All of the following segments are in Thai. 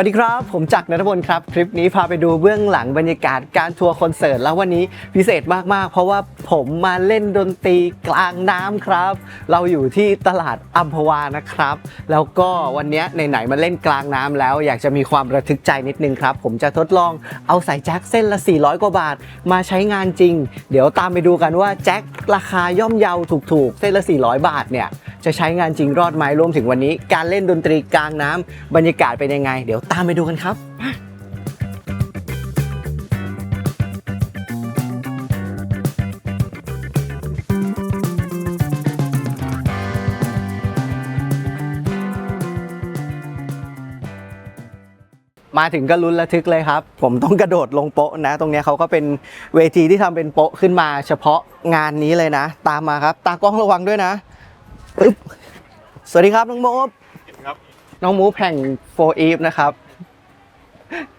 วัสดีครับ ผมจักรนัทพลครับ คลิปนี้พาไปดูเบื้องหลังบรรยากาศการทัวร์คอนเสิร์ตแล้ววันนี้พิเศษมาก ๆ เพราะว่าผมมาเล่นดนตรีกลางน้ำครับ เราอยู่ที่ตลาดอัมพวานะครับ แล้วก็วันนี้ไหนๆมาเล่นกลางน้ำแล้ว อยากจะมีความระทึกใจนิดนึงครับ ผมจะทดลองเอาสายแจ็คเส้นละ 400 กว่าบาท มาใช้งานจริง เดี๋ยวตามไปดูกันว่าแจ็คราคาย่อมเยาถูกๆ เส้นละ 400 บาทเนี่ยจะใช้งานจริงรอดไหมรวมถึงวันนี้ การเล่นดนตรีกลางน้ำบรรยากาศเป็นยังไงเดี๋ยวตามไปดูกันครับมาถึงก็ลุ้นระทึกเลยครับ ผมต้องกระโดดลงโป๊ะนะ ตรงนี้เขาก็เป็นเวทีที่ทำเป็นโป๊ะขึ้นมาเฉพาะงานนี้เลยนะ ตามมาครับ ตากล้องระวังด้วยนะอึ๊บสวัสดีครับน้องโมบ น้องมูฟแห่งโฟอีฟนะครับ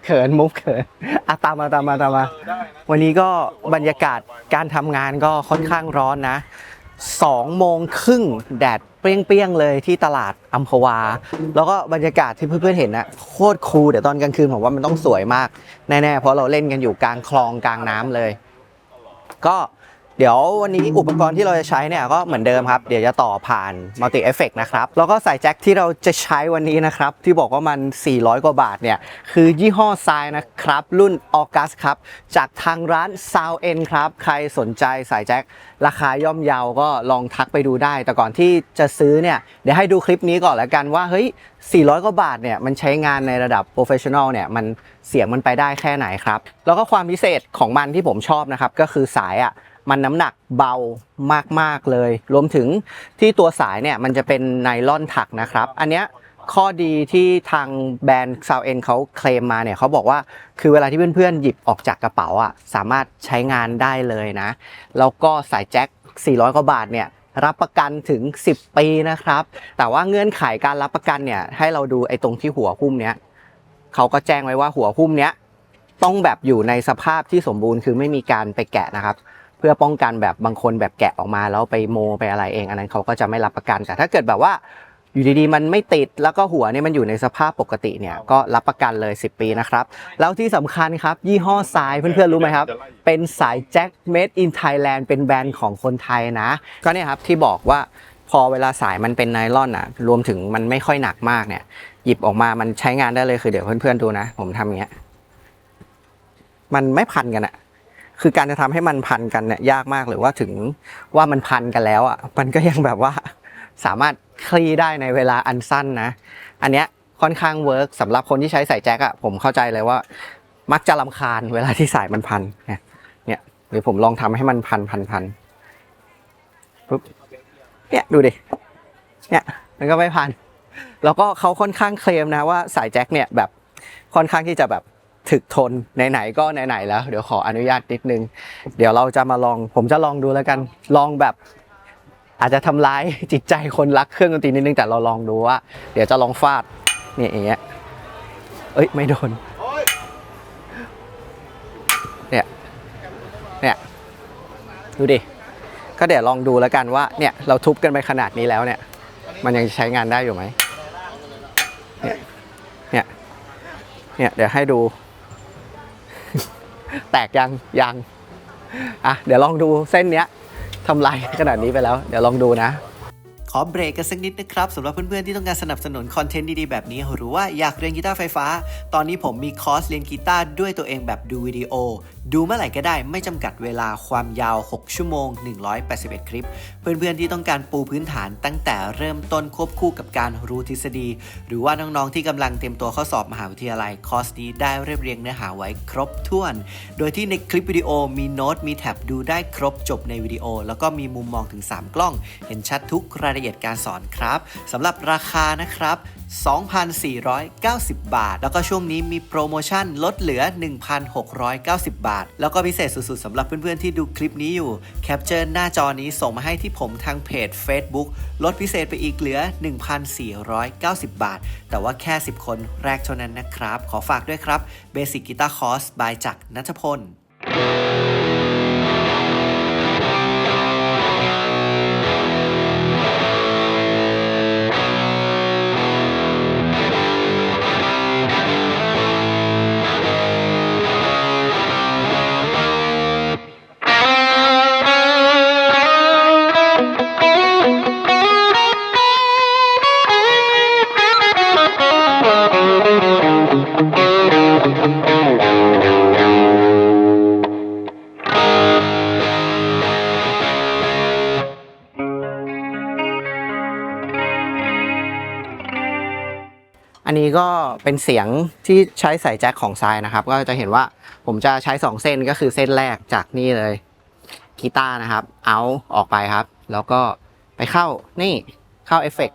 เขินมูฟเขินอะตามมาตามมาตามมา วันนี้ก็บรรยากาศการทำงานก็ค่อนข้างร้อนนะสองโมงครึ่งแดดเปรี้ยงๆเลยที่ตลาดอัมพวา แล้วก็บรรยากาศที่เพื่อนๆเห็นนะโคตรคูลเดี๋ยวตอนกลางคืนผมว่ามันต้องสวยมาก แน่ๆ เพราะเราเล่นกันอยู่กลางคลองกลางน้ำเลย ก็ เดี๋ยววันนี้อุปกรณ์ที่เราจะใช้เนี่ยก็เหมือนเดิมครับ เดี๋ยวจะต่อผ่าน Multi Effect นะครับ แล้วก็สายแจ็คที่เราจะใช้วันนี้นะครับ ที่บอกว่ามัน 400 กว่าบาทเนี่ย คือยี่ห้อทรายนะครับ รุ่น August ครับ จากทางร้าน Sound N ครับ ใครสนใจสายแจ็คราคาย่อมเยาก็ลองทักไปดูได้ แต่ก่อนที่จะซื้อเนี่ยเดี๋ยวให้ดูคลิปนี้ก่อนแล้วกันว่าเฮ้ย 400 กว่าบาทเนี่ยมันใช้งานในระดับ Professional เนี่ยมันเสียงมันไปได้แค่ไหนครับแล้วก็ความพิเศษของมันที่ผมชอบนะครับก็คือสายอะ มันน้ำหนักเบามากๆเลย รวมถึงที่ตัวสายเนี่ยมันจะเป็นไนลอนถักนะครับ อันเนี้ยข้อดีที่ทางแบรนด์ซาวเอ็นเขาเคลมมาเนี่ยเขาบอกว่าคือเวลาที่เพื่อนๆ หยิบออกจากกระเป๋าอะสามารถใช้งานได้เลยนะ แล้วก็สายแจ็ค 400 กว่าบาทเนี่ยรับประกันถึง 10 ปีนะครับ แต่ว่าเงื่อนไขการรับประกันเนี่ยให้เราดูไอ้ตรงที่หัวหุ้มเนี้ยเขาก็แจ้งไว้ว่าหัวหุ้มเนี้ยต้องแบบอยู่ในสภาพที่สมบูรณ์คือไม่มีการไปแกะนะครับ เพื่อป้องกันแบบบางคนแบบแกะออกมาแล้วไปโมไปอะไรเอง อันนั้นเขาก็จะไม่รับประกันแต่ถ้าเกิดแบบว่าอยู่ดีๆ มันไม่ติดแล้วก็หัวเนี่ยมันอยู่ในสภาพปกติเนี่ยก็รับประกันเลย 10 ปีนะครับ แล้วที่สำคัญครับ ยี่ห้อทรายเพื่อนๆรู้ไหมครับ เป็นสายแจ็ค made in Thailand เป็นแบรนด์ของคนไทยนะ ก็เนี่ยครับที่บอกว่าพอเวลาสายมันเป็นไนลอนอะรวมถึงมันไม่ค่อยหนักมากเนี่ย หยิบออกมามันใช้งานได้เลยคือเดี๋ยวเพื่อนๆดูนะ ผมทำอย่างเงี้ยมันไม่พันกันอะ คือการจะทำให้มันพันกันเนี่ยยากมากหรือว่าถึงว่ามันพันกันแล้วอะมันก็ยังแบบว่าสามารถคลี่ได้ในเวลาอันสั้นนะ อันเนี้ยค่อนข้างเวิร์กสำหรับคนที่ใช้สายแจ็คอะผมเข้าใจเลยว่า มักจะลำคาญเวลาที่สายมันพันเนี่ยเนี่ยหรือผมลองทำให้มันพันพันพันปุ๊บเนี่ยดูดิเนี่ยมันก็ไม่พัน แล้วก็เขาค่อนข้างเคลมนะว่าสายแจ็คเนี่ยแบบค่อนข้างที่จะแบบ ถึกทนไหนๆก็ไหนๆแล้ว เดี๋ยวขออนุญาตนิดนึง เดี๋ยวเราจะมาลอง ผมจะลองดูแล้วกันลองแบบอาจจะทำร้ายจิตใจคนรักเครื่องดนตรีนิดนึงแต่เราลองดูว่า เดี๋ยวจะลองฟาดเนี่ยอย่างเงี้ยเอ้ยไม่โดนเนี่ยเนี่ยดูดิก็เดี๋ยวลองดูแล้วกันว่าเนี่ยเราทุบกันไปขนาดนี้แล้วเนี่ย มันยังใช้งานได้อยู่ไหมเนี่ยเนี่ยเนี่ยเดี๋ยวให้ดู แตกยังยังอะเดี๋ยวลองดูเส้นเนี้ยทำลายขนาดนี้ไปแล้ว เดี๋ยวลองดูนะขอเบรกกันสักนิดนะครับสำหรับเพื่อนๆที่ต้องการสนับสนุนคอนเทนต์ดีๆแบบนี้ หรือว่าอยากเรียนกีตาร์ไฟฟ้า ตอนนี้ผมมีคอร์สเรียนกีตาร์ด้วยตัวเองแบบดูวิดีโอ ดูเมื่อไหร่ก็ได้ไม่จำกัดเวลาความยาว 6 ชั่วโมง 181 คลิป เพื่อนๆที่ต้องการปูพื้นฐานตั้งแต่เริ่มต้นควบคู่กับการรู้ทฤษฎี หรือว่าน้องๆที่กำลังเตรียมตัวเข้าสอบมหาวิทยาลัยคอร์สนี้ได้เรียบเรียงเนื้อหาไว้ครบถ้วน โดยที่ในคลิปวิดีโอมีโน้ตมีแท็บดูได้ครบจบในวิดีโอ แล้วก็มีมุมมองถึง 3 กล้อง เห็นชัดทุกรายละเอียดการสอนครับสำหรับราคานะครับ 2,490 บาท แล้วก็ช่วงนี้มีโปรโมชั่นลดเหลือ 1,690 บาท แล้วก็พิเศษสุดๆสำหรับเพื่อนๆที่ดูคลิปนี้อยู่แคปเจอร์หน้าจอนี้ส่งมาให้ที่ผมทางเพจ Facebook ลดพิเศษไปอีกเหลือ 1,490 บาท แต่ว่าแค่ 10 คนแรกเท่านั้นนะครับ ขอฝากด้วยครับ Basic Guitar Course by จักรนัทพล เป็นเสียงที่ใช้ใส่แจ็คของทรายนะครับ ก็จะเห็นว่าผมจะใช้ 2 เส้นก็คือเส้นแรกจากนี่เลยกีตาร์นะครับ เอาออกไปครับ แล้วก็ไปเข้านี่เข้าเอฟเฟก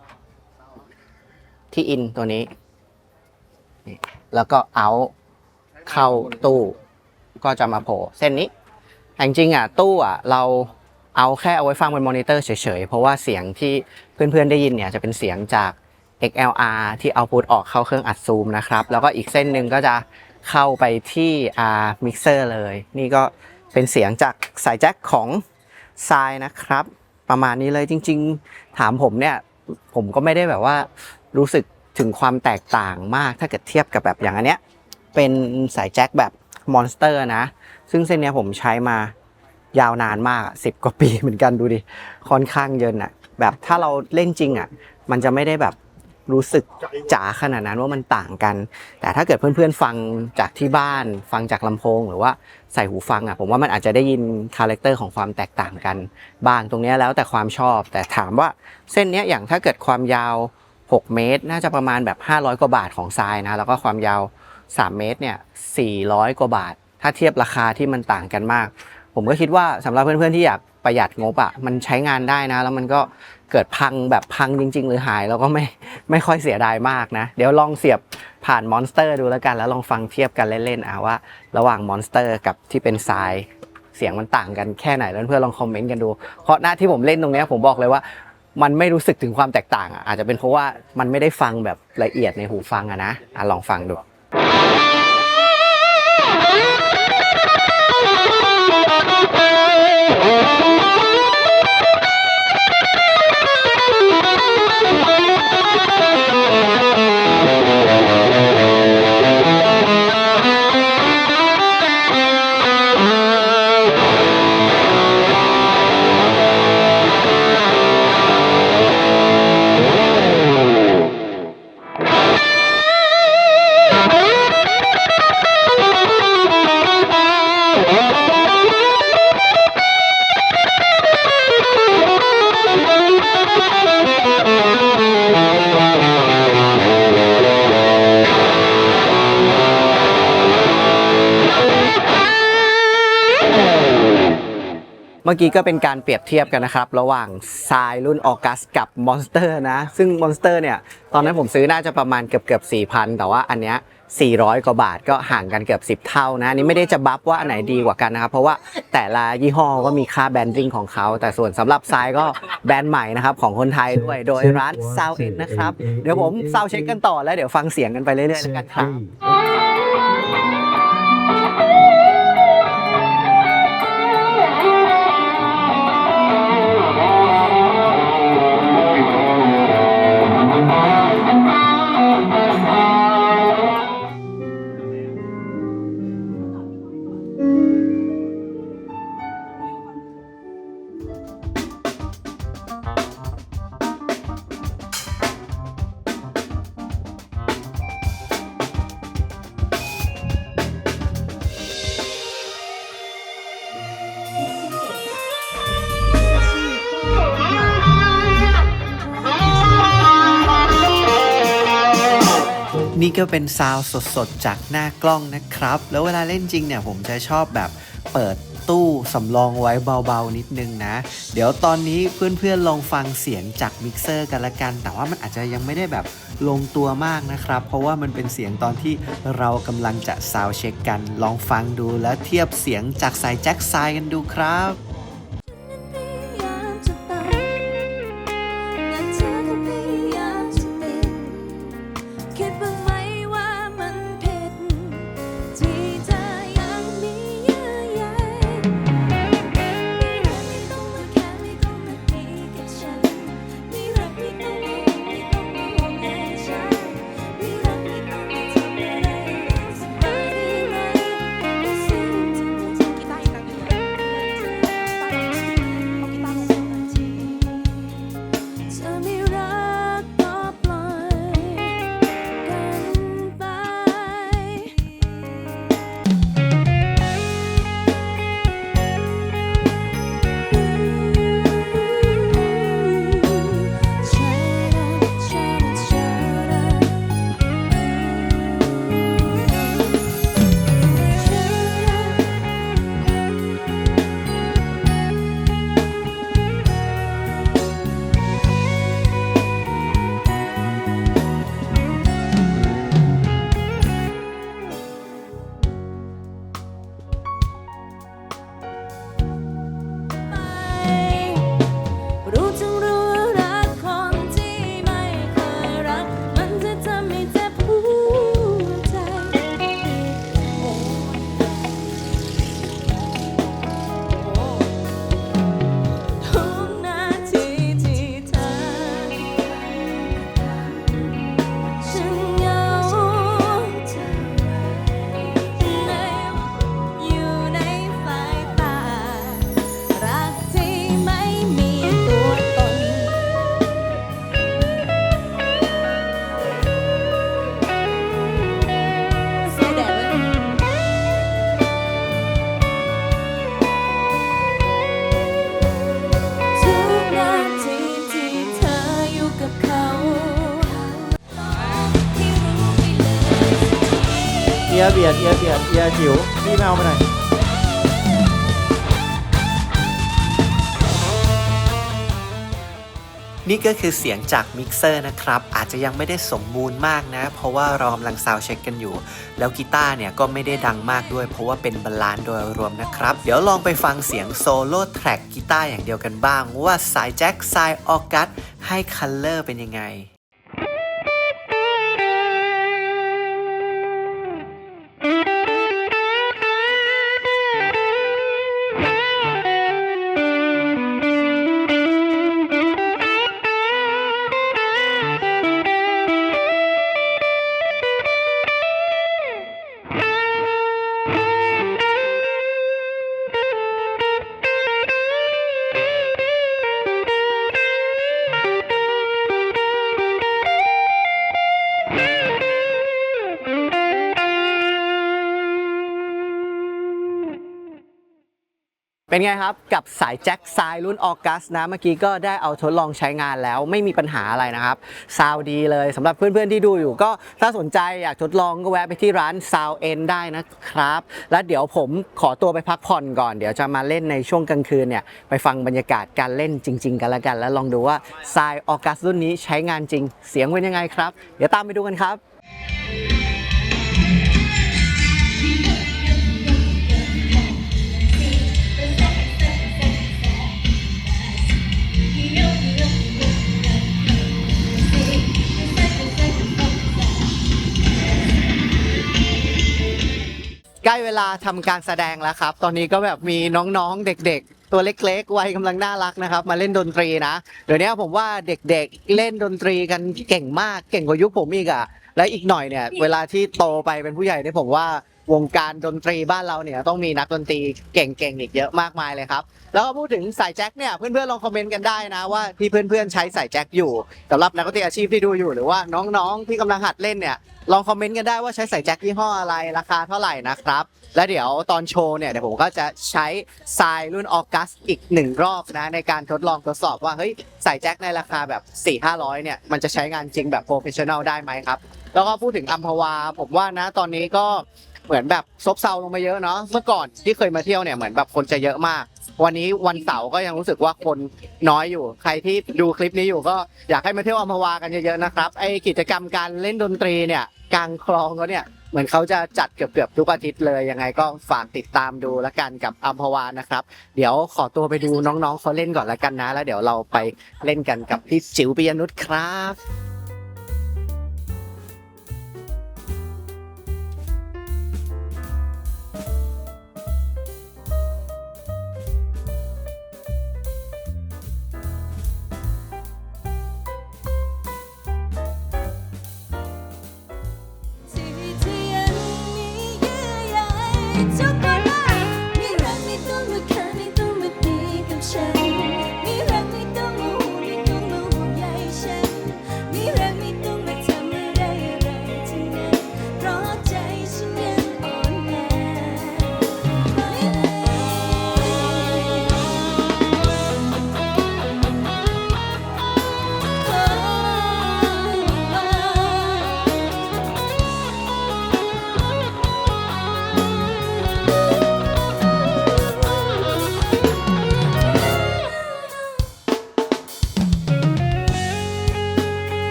ที่อินตัวนี้ แล้วก็เอาเข้าตู้ ก็จะมาโผล่เส้นนี้แต่จริงอะตู้อะเราเอาแค่เอาไว้ฟังบนมอนิเตอร์เฉยๆ เพราะว่าเสียงที่เพื่อนๆได้ยินเนี่ยจะเป็นเสียงจาก XLR ที่เอาพุทออกเข้าเครื่องอัดซูมนะครับ แล้วก็อีกเส้นหนึ่งก็จะเข้าไปที่อ่ามิกเซอร์เลย นี่ก็เป็นเสียงจากสายแจ็คของทรายนะครับ ประมาณนี้เลยจริง ๆ ถามผมเนี่ย ผมก็ไม่ได้แบบว่ารู้สึกถึงความแตกต่างมากถ้าเกิดเทียบกับแบบอย่างอันเนี้ยเป็นสายแจ็คแบบมอนสเตอร์นะ ซึ่งเส้นเนี้ยผมใช้มายาวนานมากสิบกว่าปีเหมือนกันดูดิ ค่อนข้างเยินอะแบบถ้าเราเล่นจริงอะมันจะไม่ได้แบบ รู้สึกจ๋าขนาดนั้นว่ามันต่างกัน แต่ถ้าเกิดเพื่อนๆฟังจากที่บ้าน ฟังจากลำโพง หรือว่าใส่หูฟังอะผมว่ามันอาจจะได้ยินคาแรคเตอร์ของความแตกต่างกันบ้างตรงนี้แล้วแต่ความชอบ แต่ถามว่าเส้นเนี้ยอย่างถ้าเกิดความยาว 6 เมตร น่าจะประมาณแบบ 500 กว่าบาทของทรายนะแล้วก็ความยาว 3 เมตรเนี่ย400 กว่าบาท ถ้าเทียบราคาที่มันต่างกันมาก ผมก็คิดว่าสำหรับเพื่อนๆที่อยากประหยัดงบอะมันใช้งานได้นะ แล้วมันก็ เกิดพังแบบพังจริง ๆ หรือหายแล้วก็ไม่ไม่ค่อยเสียดายมากนะ เดี๋ยวลองเสียบผ่านมอนสเตอร์ดูแล้วกัน แล้วลองฟังเทียบกันเล่นๆอะว่า ระหว่างมอนสเตอร์กับที่เป็นทรายเสียงมันต่างกันแค่ไหนแล้วเพื่อนลองคอมเมนต์กันดู เพราะหน้าที่ผมเล่นตรงเนี้ยผมบอกเลยว่ามันไม่รู้สึกถึงความแตกต่างอะอาจจะเป็นเพราะว่ามันไม่ได้ฟังแบบละเอียดในหูฟังอะนะอะลองฟังดู เมื่อกี้ก็เป็นการเปรียบเทียบกันนะครับ ระหว่างทรายรุ่นออกัสกับมอนสเตอร์นะ ซึ่งมอนสเตอร์เนี่ยตอนนั้นผมซื้อน่าจะประมาณเกือบเกือบ4,000แต่ว่าอันเนี้ย400 กว่าบาทก็ห่างกันเกือบ 10 เท่านะนนี้ไม่ได้จะบัฟว่าอันไหนดีกว่ากันนะครับ เพราะว่าแต่ละยี่ห้อก็มีค่าแบรนดิ้งของเขา แต่ส่วนสำหรับทรายก็แบรนด์ใหม่นะครับของคนไทยด้วยโดยร้าน Sound It นะครับ เดี๋ยวผมซาวเช็คกันต่อแล้วเดี๋ยวฟังเสียงกันไปเรื่อยๆแล้วกันครับ นี่ก็เป็นซาวด์สดๆ จากหน้ากล้องนะครับ แล้วเวลาเล่นจริงเนี่ยผมจะชอบแบบเปิดตู้สำรองไว้เบาๆนิดนึงนะ เดี๋ยวตอนนี้เพื่อนๆลองฟังเสียงจากมิกเซอร์กันละกัน แต่ว่ามันอาจจะยังไม่ได้แบบลงตัวมากนะครับ เพราะว่ามันเป็นเสียงตอนที่เรากำลังจะซาวด์เช็คกัน ลองฟังดูแล้วเทียบเสียงจากสายแจ็คไซกันดูครับ ยร์เบียดเอียเบียดเอียหิวพี่แมวไปไหนนี่ก็คือเสียงจากมิกเซอร์นะครับ อาจจะยังไม่ได้สมบูรณ์มากนะ เพราะว่าเรากำลังซาวเช็คกันอยู่ แล้วกีตาร์เนี่ยก็ไม่ได้ดังมากด้วย เพราะว่าเป็นบาลานซ์โดยรวมนะครับ เดี๋ยวลองไปฟังเสียงโซโล่แทร็กกีตาร์อย่างเดียวกันบ้าง ว่าสายแจ็คสายออกัสให้คัลเลอร์เป็นยังไง เป็นไงครับ กับสายแจ็คไซายรุ่นออกัสนะเมื่อกี้ก็ได้เอาทดลองใช้งานแล้วไม่มีปัญหาอะไรนะครับซาวดีเลยสำหรับเพื่อนๆที่ดูอยู่ ก็ถ้าสนใจอยากทดลองก็แวะไปที่ร้าน Sound N ได้นะครับ แล้วเดี๋ยวผมขอตัวไปพักผ่อนก่อน เดี๋ยวจะมาเล่นในช่วงกลางคืนเนี่ยไปฟังบรรยากาศการเล่นจริง ๆ กันล้วกัน แล้วลองดูว่าไซายออกัสรุ่นนี้ใช้งานจริง เสียงเป็นยังไงครับ เดี๋ยวตามไปดูกันครับ ใกล้เวลาทำการแสดงแล้วครับ ตอนนี้ก็แบบมีน้องๆ เด็ก ๆ ตัวเล็กๆวัยกำลังน่ารักนะครับ มาเล่นดนตรีนะ เดี๋ยวนี้ผมว่าเด็กๆเล่นดนตรีกันเก่งมากเก่งกว่ายุคผมอีกอะและอีกหน่อยเนี่ย เวลาที่โตไปเป็นผู้ใหญ่เนี่ยผมว่าวงการดนตรีบ้านเราเนี่ยต้องมีนักดนตรีเก่งๆอีกเยอะมากมายเลยครับ แล้วก็พูดถึงสายแจ็คเนี่ยเพื่อนๆลองคอมเมนต์กันได้นะว่าที่เพื่อนๆใช้สายแจ็คอยู่สำหรับนักดนตรีอาชีพที่ดูอยู่หรือว่าน้องๆที่กำลังหัดเล่นเนี่ย ลองคอมเมนต์กันได้ว่าใช้สายแจ็คยี่ห้ออะไรราคาเท่าไหร่นะครับ และเดี๋ยวตอนโชว์เนี่ยเดี๋ยวผมก็จะใช้ทรายรุ่นออกัสอีกหนึ่งรอบนะในการทดลองทดสอบว่าเฮ้ยสายแจ็คในราคาแบบ 4 5 0 0 เนี่ยมันจะใช้งานจริงแบบโปรเฟชชั่นอลได้ไหมครับ แล้วก็พูดถึงอัมพวา ผมว่านะตอนนี้ก็เหมือนแบบซบเซาลงมาเยอะเนาะเมื่อก่อนที่เคยมาเที่ยวเนี่ยเหมือนแบบคนจะเยอะมาก วันนี้วันเสาร์ก็ยังรู้สึกว่าคนน้อยอยู่ ใครที่ดูคลิปนี้อยู่ก็อยากให้มาเที่ยวอัมพวากันเยอะๆนะครับไอกิจกรรมการเล่นดนตรีเนี่ยกลางคลองก็เนี่ยเหมือนเขาจะจัดเกือบๆทุกอาทิตย์เลยยังไงก็ฝากติดตามดูละกันกับอัมพวานะครับ เดี๋ยวขอตัวไปดูน้องๆเขาเล่นก่อนละกันนะ แล้วเดี๋ยวเราไปเล่นกันกับพี่จิ๋วปิยนุชครับ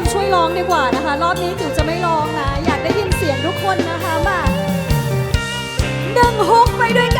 คนช่วยร้องดีกว่านะคะ รอบนี้จิ๋วจะไม่ร้องนะ อยากได้ยินเสียงทุกคนนะคะมาหนึ่งฮุกไปด้วยกัน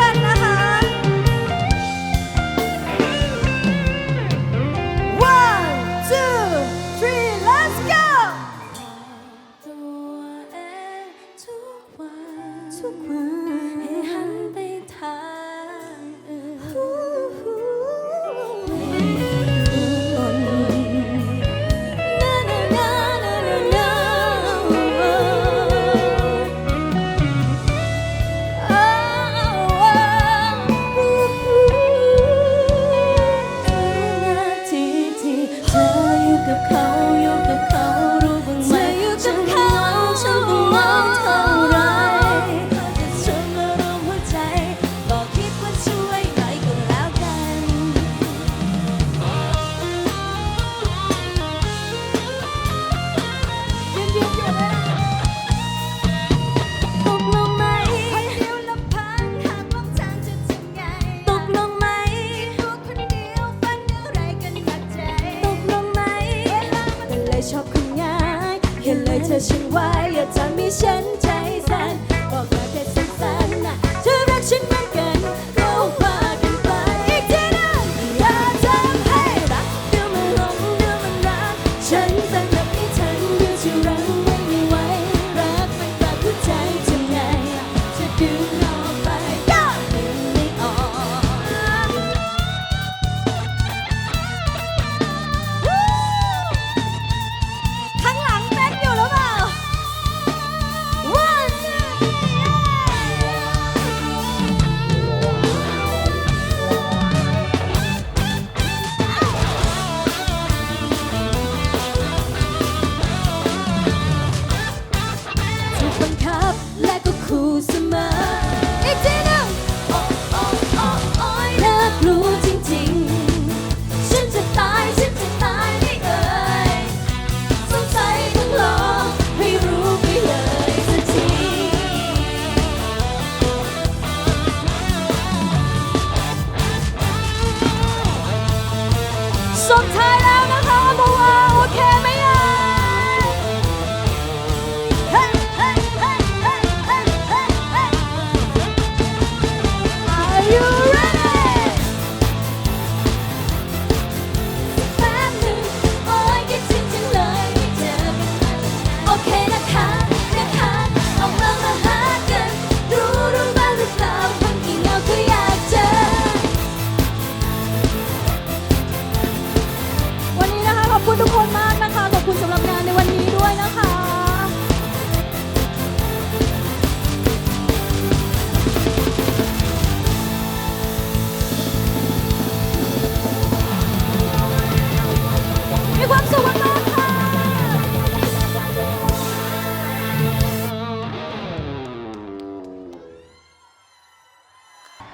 ายเห็นเลยเธอฉันไว้อย่าทำให้ฉันใจ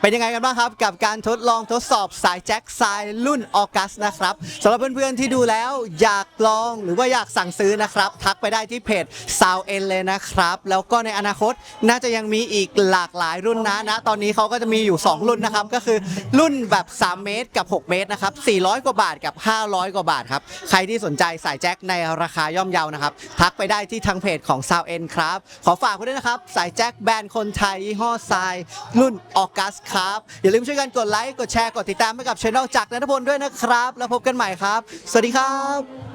เป็นยังไงกันบ้างครับ กับการทดลองทดสอบสายแจ็คสายรุ่นออกัสนะครับสำหรับเพื่อนๆที่ดูแล้วอยากลองหรือว่าอยากสั่งซื้อนะครับ ทักไปได้ที่เพจ s o u n d เลยนะครับ แล้วก็ในอนาคตน่าจะยังมีอีกหลากหลายรุ่นนะนะตอนนี้เขาก็จะมีอยู่ 2 รุ่นนะครับ ก็คือรุ่นแบบ 3 เมตรกับ 6 เมตรนะครับ400 กว่าบาทกับ 500 กว่าบาทครับใครที่สนใจสายแจ็คในราคาย่อมเยานะครับทักไปได้ที่ทางเพจของ s o u n d ครับขอฝากไว้ด้วยนะครับสายแจ็คแบรนด์คนไทยยี่ห้อทรายรุ่นออกัสครับ อย่าลืมช่วยกันกดไลค์ กดแชร์ กดติดตามให้กับช่องจากนัทพลด้วยนะครับ แล้วพบกันใหม่ครับ สวัสดีครับ